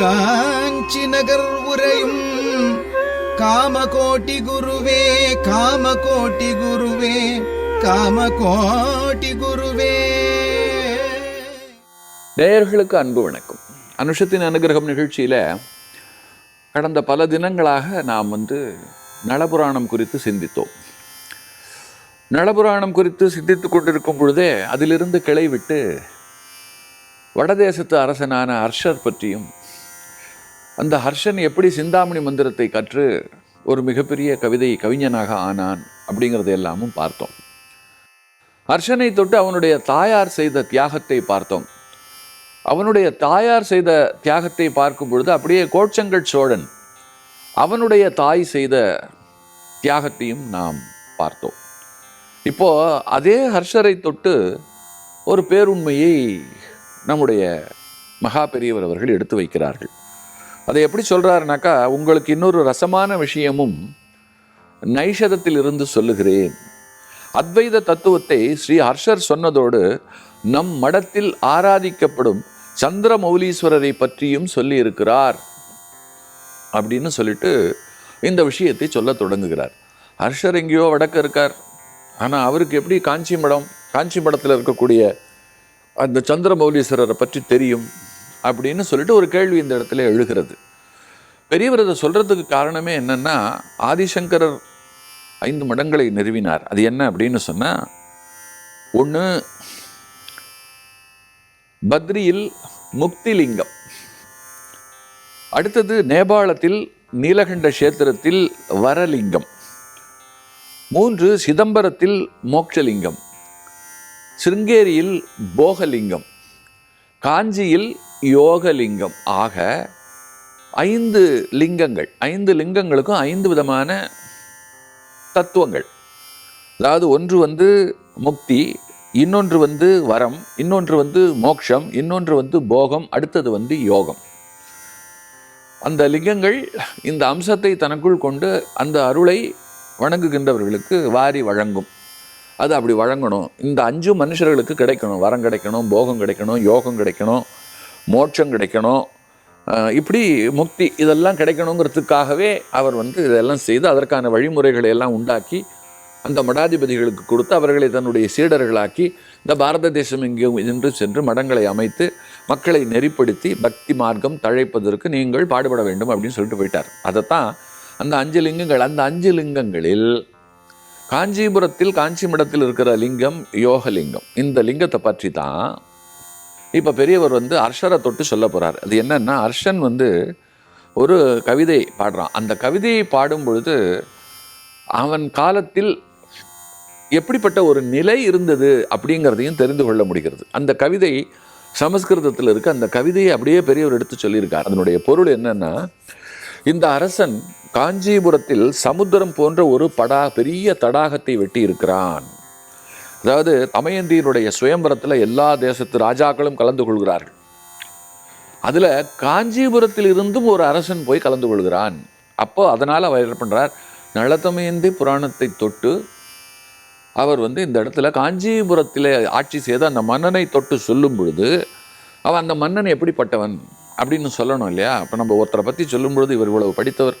காஞ்சி நகர் உரையும் காமகோட்டி குருவே காமகோட்டி குருவே காமகோட்டி குருவே. நேயர்களுக்கு அன்பு வணக்கம். அனுஷத்தின் அனுகிரகம் நிகழ்ச்சியில் கடந்த பல தினங்களாக நாம் வந்து நலபுராணம் குறித்து சிந்தித்தோம். நலபுராணம் குறித்து சிந்தித்து கொண்டிருக்கும் பொழுதே அதிலிருந்து கிளை விட்டு வடதேசத்து அரசனான அர்ஷர் பற்றியும் அந்த ஹர்ஷன் எப்படி சிந்தாமணி மந்திரத்தை கற்று ஒரு மிகப்பெரிய கவிதை கவிஞனாக ஆனான் அப்படிங்கிறத எல்லாமும் பார்த்தோம். ஹர்ஷனை தொட்டு அவனுடைய தாயார் செய்த தியாகத்தை பார்த்தோம். அவனுடைய தாயார் செய்த தியாகத்தை பார்க்கும் பொழுது அப்படியே கோட்சங்கட் சோழன் அவனுடைய தாய் செய்த தியாகத்தையும் நாம் பார்த்தோம். இப்போ அதே ஹர்ஷரை தொட்டு ஒரு பேருண்மையை நம்முடைய மகா பெரியவர் அவர்கள் எடுத்து வைக்கிறார்கள். அதை எப்படி சொல்கிறாருனாக்கா உங்களுக்கு இன்னொரு ரசமான விஷயமும் நைஷதத்தில் இருந்து சொல்லுகிறேன். அத்வைத தத்துவத்தை ஸ்ரீ ஹர்ஷர் சொன்னதோடு நம் மடத்தில் ஆராதிக்கப்படும் சந்திர மௌலீஸ்வரரை பற்றியும் சொல்லி இருக்கிறார் அப்படின்னு சொல்லிட்டு இந்த விஷயத்தை சொல்ல தொடங்குகிறார். ஹர்ஷர் எங்கேயோ வடக்க இருக்கார். ஆனால் அவருக்கு எப்படி காஞ்சி மடம் காஞ்சி மடத்தில் இருக்கக்கூடிய அந்த சந்திரமௌலீஸ்வரரை பற்றி தெரியும் அப்படின்னு சொல்லிட்டு ஒரு கேள்வி இந்த இடத்துல எழுகிறது. பெரியவர் அதை சொல்கிறதுக்கு காரணமே என்னன்னா ஆதிசங்கரர் ஐந்து மடங்களை நிறுவினார் அது என்ன அப்படின்னு சொன்னால் ஒன்று பத்ரியில் முக்திலிங்கம். அடுத்தது நேபாளத்தில் நீலகண்ட கஷேத்திரத்தில் வரலிங்கம். மூன்று சிதம்பரத்தில் மோட்சலிங்கம் சிருங்கேரியில் போகலிங்கம். காஞ்சியில் யோகலிங்கம். ஆக ஐந்து லிங்கங்கள் ஐந்து லிங்கங்களுக்கும் ஐந்து விதமான தத்துவங்கள். அதாவது ஒன்று வந்து முக்தி இன்னொன்று வந்து வரம் இன்னொன்று வந்து மோக்ஷம் இன்னொன்று வந்து போகம் அடுத்தது வந்து யோகம். அந்த லிங்கங்கள் இந்த அம்சத்தை தனக்குள் கொண்டு அந்த அருளை வணங்குகின்றவர்களுக்கு வாரி வழங்கும். அது அப்படி வழங்கணும். இந்த அஞ்சு மனுஷர்களுக்கு கிடைக்கணும். வரம் கிடைக்கணும் போகம் கிடைக்கணும் யோகம் கிடைக்கணும் மோட்சம் கிடைக்கணும். இப்படி முக்தி இதெல்லாம் கிடைக்கணுங்கிறதுக்காகவே அவர் வந்து இதெல்லாம் செய்து அதற்கான வழிமுறைகளை எல்லாம் உண்டாக்கி அந்த மடாதிபதிகளுக்கு கொடுத்து அவர்களை தன்னுடைய சீடர்களாக்கி இந்த பாரத தேசம் இங்கே என்று சென்று மடங்களை அமைத்து மக்களை நெறிப்படுத்தி பக்தி மார்க்கம் தழைப்பதற்கு நீங்கள் பாடுபட வேண்டும் அப்படின்னு சொல்லிட்டு போயிட்டார். அதைத்தான் அந்த அஞ்சு லிங்கங்கள் அந்த அஞ்சு லிங்கங்களில் காஞ்சிபுரத்தில் காஞ்சி மடத்தில் இருக்கிற லிங்கம் யோகலிங்கம். இந்த லிங்கத்தை பற்றி தான் இப்போ பெரியவர் வந்து அர்ஷரை தொட்டு சொல்ல போகிறார் அது என்னன்னா அர்ஷன் வந்து ஒரு கவிதை பாடுறான். அந்த கவிதையை பாடும் பொழுது அவன் காலத்தில் எப்படிப்பட்ட ஒரு நிலை இருந்தது அப்படிங்கிறதையும் தெரிந்து கொள்ள முடிகிறது. அந்த கவிதை சமஸ்கிருதத்தில் இருக்க. அந்த கவிதையை அப்படியே பெரியவர் எடுத்து சொல்லியிருக்கார். அதனுடைய பொருள் என்னன்னா இந்த அரசன் காஞ்சிபுரத்தில் சமுத்திரம் போன்ற ஒரு படா பெரிய தடாகத்தை வெட்டி இருக்கிறான் அதாவது தமயந்தியினுடைய சுயம்பரத்தில் எல்லா தேசத்து ராஜாக்களும் கலந்து கொள்கிறார்கள். அதில் காஞ்சிபுரத்தில் இருந்தும் ஒரு அரசன் போய் கலந்து கொள்கிறான். அப்போ அதனால் அவர் என்ன பண்ணுறார் நளதமயந்தி புராணத்தை தொட்டு அவர் வந்து இந்த இடத்துல காஞ்சிபுரத்தில் ஆட்சி செய்து அந்த மன்னனை தொட்டு சொல்லும் பொழுது அவன் அந்த மன்னன் எப்படிப்பட்டவன் அப்படின்னு சொல்லணும் இல்லையா? அப்போ நம்ம ஒருத்தரை பற்றி சொல்லும் பொழுது இவர் இவ்வளவு படித்தவர்.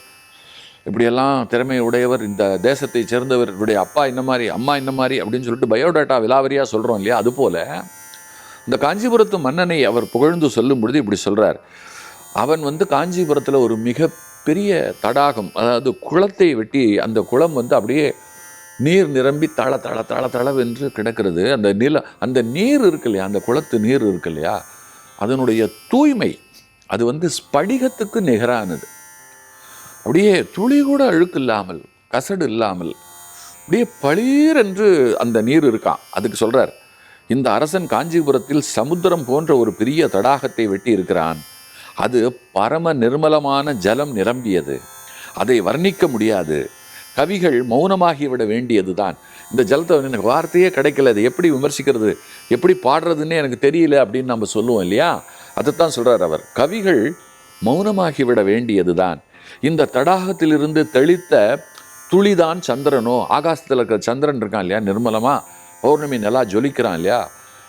இப்படியெல்லாம் திறமை உடையவர் இந்த தேசத்தை சேர்ந்தவர் இவருடைய அப்பா இந்த மாதிரி அம்மா இந்த மாதிரி அப்படின்னு சொல்லிட்டு பயோடேட்டா விலாவரியாக சொல்கிறோம் இல்லையா? அதுபோல் இந்த காஞ்சிபுரத்து மன்னனை அவர் புகழ்ந்து சொல்லும் பொழுது இப்படி சொல்கிறார் அவன் வந்து காஞ்சிபுரத்தில் ஒரு மிகப்பெரிய தடாகம் அதாவது குளத்தை வெட்டி அந்த குளம் வந்து அப்படியே நீர் நிரம்பி தள தள தள தளவென்று கிடக்கிறது. அந்த நில அந்த நீர் இருக்கு இல்லையா? அந்த குளத்து நீர் இருக்கு இல்லையா? அதனுடைய தூய்மை அது வந்து ஸ்படிகத்துக்கு நிகரானது. அப்படியே துளி கூட அழுக்கு இல்லாமல் கசடு இல்லாமல் அப்படியே பளீர் என்று அந்த நீர் இருக்கான் அதுக்கு சொல்கிறார் இந்த அரசன் காஞ்சிபுரத்தில் சமுத்திரம் போன்ற ஒரு பெரிய தடாகத்தை வெட்டி இருக்கிறான். அது பரம நிர்மலமான ஜலம் நிரம்பியது. அதை வர்ணிக்க முடியாது. கவிகள் மௌனமாகிவிட வேண்டியதுதான். இந்த ஜலத்தை வந்து எனக்கு வார்த்தையே கிடைக்கல. அதை எப்படி விமர்சிக்கிறது? எப்படி பாடுறதுன்னே எனக்கு தெரியல அப்படின்னு நம்ம சொல்லுவோம் இல்லையா? அதைத்தான் சொல்கிறார் அவர். கவிகள் மௌனமாகிவிட வேண்டியதுதான். இந்த தடாகத்திலிருந்து தெளித்த துளிதான் சந்திரனோ? ஆகாசத்தில் இருக்கிற சந்திரன் இருக்கான் இல்லையா? நிர்மலமா? பௌர்ணமி நல்லா ஜொலிக்கிறான் இல்லையா?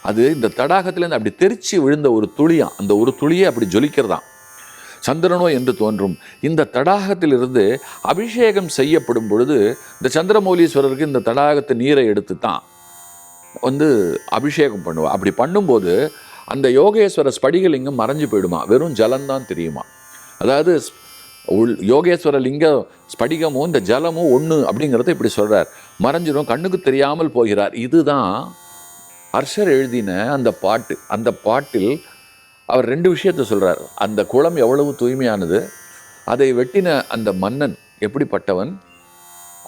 அது இந்த தடாகத்திலேருந்து அப்படி தெரிச்சு விழுந்த ஒரு துளியாம் அந்த ஒரு துளியே அப்படி ஜொலிக்கிறதான் சந்திரனோ என்று தோன்றும். இந்த தடாகத்திலிருந்து அபிஷேகம் செய்யப்படும் பொழுது இந்த சந்திரமௌலீஸ்வரருக்கு இந்த தடாகத்தை நீரை எடுத்து தான் வந்து அபிஷேகம் பண்ணுவா. அப்படி பண்ணும்போது அந்த யோகேஸ்வர ஸ்படிகலிங்கம் மறைஞ்சு போயிடுமா? வெறும் ஜலம்தான் தெரியுமா? அதாவது உள் யோகேஸ்வர லிங்க ஸ்படிகமும் இந்த ஜலமும் ஒன்று அப்படிங்கிறத இப்படி சொல்கிறார் மறைஞ்சிடும் கண்ணுக்கு தெரியாமல் போகிறார். இதுதான் ஹர்ஷர் எழுதின அந்த பாட்டு. அந்த பாட்டில் அவர் ரெண்டு விஷயத்தை சொல்கிறார் அந்த குளம் எவ்வளவு தூய்மையானது அதை வெட்டின அந்த மன்னன் எப்படிப்பட்டவன்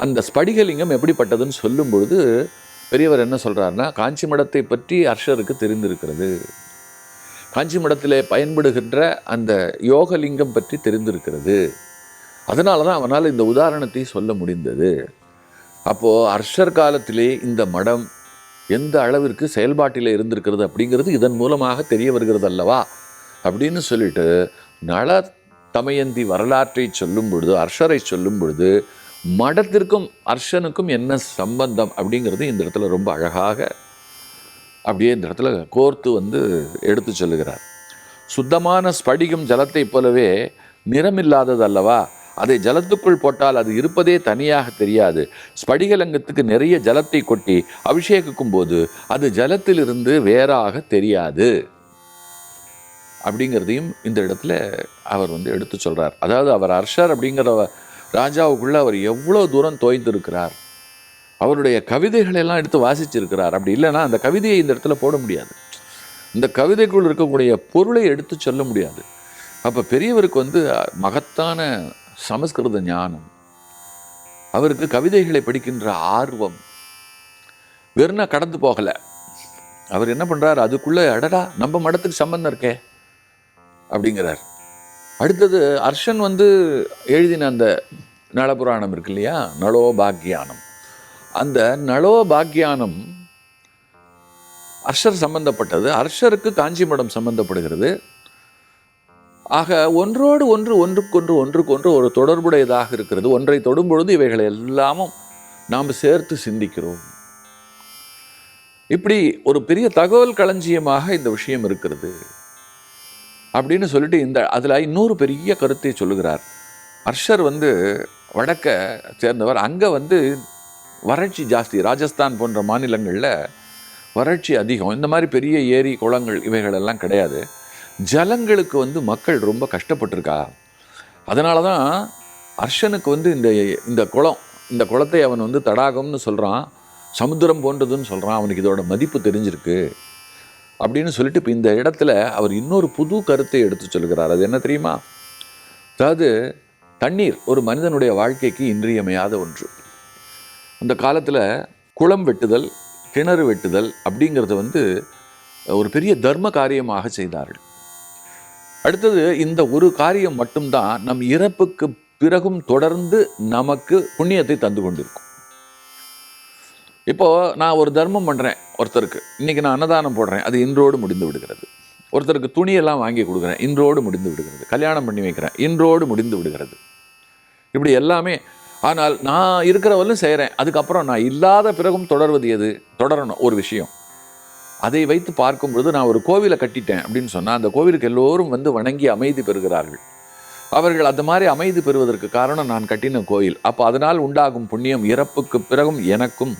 அந்த ஸ்படிகலிங்கம் எப்படிப்பட்டதுன்னு சொல்லும் பொழுது பெரியவர் என்ன சொல்றாருன்னா காஞ்சி மடத்தை பற்றி ஹர்ஷருக்கு தெரிந்திருக்கிறது. காஞ்சி மடத்திலே பயன்படுகின்ற அந்த யோகலிங்கம் பற்றி தெரிந்திருக்கிறது. அதனால தான் அவனால் இந்த உதாரணத்தை சொல்ல முடிந்தது. அப்போது அர்ஷர் காலத்திலே இந்த மடம் எந்த அளவிற்கு செயல்பாட்டில் இருந்திருக்கிறது அப்படிங்கிறது இதன் மூலமாக தெரிய வருகிறது அல்லவா? அப்படின்னு சொல்லிட்டு நல தமயந்தி வரலாற்றை சொல்லும் பொழுது அர்ஷரை சொல்லும் பொழுது மடத்திற்கும் அர்ஷனுக்கும் என்ன சம்பந்தம் அப்படிங்கிறது இந்த இடத்துல ரொம்ப அழகாக அப்படியே இந்த இடத்துல கோர்த்து வந்து எடுத்து சொல்லுகிறார். சுத்தமான ஸ்படிகம் ஜலத்தைப் போலவே நிறமில்லாதது அல்லவா? அதை ஜலத்துக்குள் போட்டால் அது இருப்பதே தனியாக தெரியாது. ஸ்படிகலங்கத்துக்கு நிறைய ஜலத்தை கொட்டி அபிஷேகிக்கும் போது அது ஜலத்திலிருந்து வேறாக தெரியாது. அப்படிங்கிறதையும் இந்த இடத்துல அவர் வந்து எடுத்து சொல்கிறார் அதாவது அவர் அர்ஷர் அப்படிங்கிற ராஜாவுக்குள்ளே அவர் எவ்வளோ தூரம் தோய்ந்திருக்கிறார்? அவருடைய கவிதைகளை எல்லாம் எடுத்து வாசிச்சிருக்கிறார். அப்படி இல்லைன்னா அந்த கவிதையை இந்த இடத்துல போட முடியாது. இந்த கவிதைக்குள் இருக்கக்கூடிய பொருளை எடுத்து சொல்ல முடியாது. அப்போ பெரியவருக்கு வந்து மகத்தான சமஸ்கிருத ஞானம் அவருக்கு கவிதைகளை படிக்கின்ற ஆர்வம் வெறுனா கடந்து போகலை. அவர் என்ன பண்ணுறார் அதுக்குள்ளே அடடா நம்ம மடத்துக்கு சம்பந்தம் இருக்கே அப்படிங்கிறார். அடுத்தது அர்ஷன் வந்து எழுதின அந்த நலபுராணம் இருக்கு இல்லையா? நளோ பாக்யானம் அந்த நளோபாக்யானம் அர்ஷர் சம்பந்தப்பட்டது. அர்ஷருக்கு காஞ்சி மடம் சம்பந்தப்படுகிறது. ஆக ஒன்றோடு ஒன்று ஒன்றுக்கொன்று ஒன்றுக்கொன்று ஒரு தொடர்புடையதாக இருக்கிறது. ஒன்றை தொடும் பொழுது இவைகளை எல்லாமும் நாம் சேர்த்து சிந்திக்கிறோம். இப்படி ஒரு பெரிய தகவல் களஞ்சியமாக இந்த விஷயம் இருக்கிறது. அப்படின்னு சொல்லிட்டு இந்த அதில் இன்னொரு பெரிய கருத்தை சொல்லுகிறார். அர்ஷர் வந்து வடக்க சேர்ந்தவர். அங்கே வந்து வறட்சி ஜாஸ்தி. ராஜஸ்தான் போன்ற மாநிலங்களில் வறட்சி அதிகம். இந்த மாதிரி பெரிய ஏரி குளங்கள் இவைகள் எல்லாம் கிடையாது. ஜலங்களுக்கு வந்து மக்கள் ரொம்ப கஷ்டப்பட்டிருக்கா. அதனால தான் அர்ஷனுக்கு வந்து இந்த இந்த குளம் இந்த குளத்தை அவன் வந்து தடாகம்னு சொல்கிறான் சமுத்திரம் போன்றதுன்னு சொல்கிறான் அவனுக்கு இதோட மதிப்பு தெரிஞ்சிருக்கு. அப்படின்னு சொல்லிட்டு இப்போ இந்த இடத்துல அவர் இன்னொரு புது கருத்தை எடுத்து சொல்கிறார். அது என்ன தெரியுமா? அதாவது தண்ணீர் ஒரு மனிதனுடைய வாழ்க்கைக்கு இன்றியமையாத ஒன்று. அந்த காலத்தில் குளம் வெட்டுதல் கிணறு வெட்டுதல் அப்படிங்கிறத வந்து ஒரு பெரிய தர்ம காரியமாக செய்தார்கள். அடுத்தது இந்த ஒரு காரியம் மட்டும்தான் நம் இறப்புக்கு பிறகும் தொடர்ந்து நமக்கு புண்ணியத்தை தந்து கொண்டிருக்கும். இப்போ நான் ஒரு தர்மம் பண்ணுறேன் ஒருத்தருக்கு. இன்னைக்கு நான் அன்னதானம் போடுறேன் அது இன்றோடு முடிந்து விடுகிறது. ஒருத்தருக்கு துணியெல்லாம் வாங்கி கொடுக்குறேன் இன்றோடு முடிந்து விடுகிறது. கல்யாணம் பண்ணி வைக்கிறேன் இன்றோடு முடிந்து விடுகிறது. இப்படி எல்லாமே ஆனால் நான் இருக்கிறவரையும் செய்கிறேன் அதுக்கப்புறம் நான் இல்லாத பிறகும் தொடர்வது எது? தொடரணும் ஒரு விஷயம். அதை வைத்து பார்க்கும் பொழுது நான் ஒரு கோவிலை கட்டிட்டேன் அப்படின்னு சொன்னால் அந்த கோவிலுக்கு எல்லோரும் வந்து வணங்கி அமைதி பெறுகிறார்கள். அவர்கள் அந்த மாதிரி அமைதி பெறுவதற்கு காரணம் நான் கட்டின கோயில். அப்போ அதனால் உண்டாகும் புண்ணியம் இறப்புக்கு பிறகும் எனக்கும்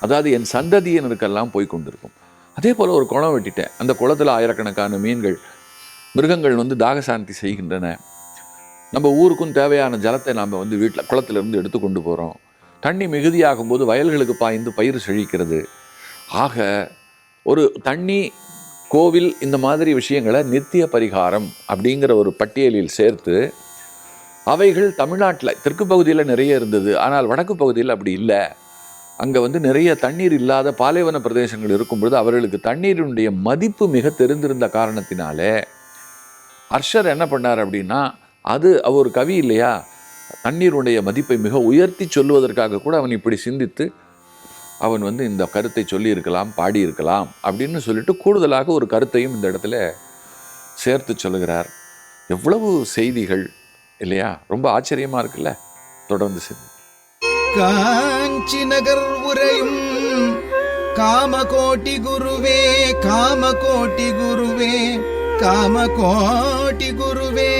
அதாவது என் சந்ததியினருக்கெல்லாம் போய் கொண்டிருக்கும். அதே போல் ஒரு குளம் வெட்டிட்டேன். அந்த குளத்தில் ஆயிரக்கணக்கான மீன்கள் மிருகங்கள் வந்து தாகசாந்தி செய்கின்றன. நம்ம ஊருக்கும் தேவையான ஜலத்தை நாம் வந்து வீட்டில் குளத்திலிருந்து எடுத்து கொண்டு போகிறோம் தண்ணி மிகுதியாகும் போது வயல்களுக்கு பாய்ந்து பயிர் செழிக்கிறது. ஆக ஒரு தண்ணி கோவில் இந்த மாதிரி விஷயங்களை நித்திய பரிகாரம் அப்படிங்கிற ஒரு பட்டியலில் சேர்த்து அவைகள் தமிழ்நாட்டில் தெற்கு பகுதியில் நிறைய இருந்தது. ஆனால் வடக்கு பகுதியில் அப்படி இல்லை. அங்கே வந்து நிறைய தண்ணீர் இல்லாத பாலைவன பிரதேசங்கள் இருக்கும்பொழுது அவர்களுக்கு தண்ணீரினுடைய மதிப்பு மிக தெரிந்திருந்த காரணத்தினாலே அர்ஷர் என்ன பண்ணார் அப்படின்னா அது அவர் கவி இல்லையா? தண்ணீருடைய மதிப்பை மிக உயர்த்தி சொல்லுவதற்காக கூட அவன் இப்படி சிந்தித்து அவன் வந்து இந்த கருத்தை சொல்லியிருக்கலாம் பாடியிருக்கலாம் அப்படின்னு சொல்லிட்டு கூடுதலாக ஒரு கருத்தையும் இந்த இடத்துல சேர்த்து சொல்லுகிறார். எவ்வளவு செய்திகள் இல்லையா? ரொம்ப ஆச்சரியமாக இருக்குல்ல? தொடர்ந்து சிந்தி காஞ்சி நகர் உரையும் காமகோட்டி குருவே காமகோட்டி குருவே காமகோட்டி குருவே.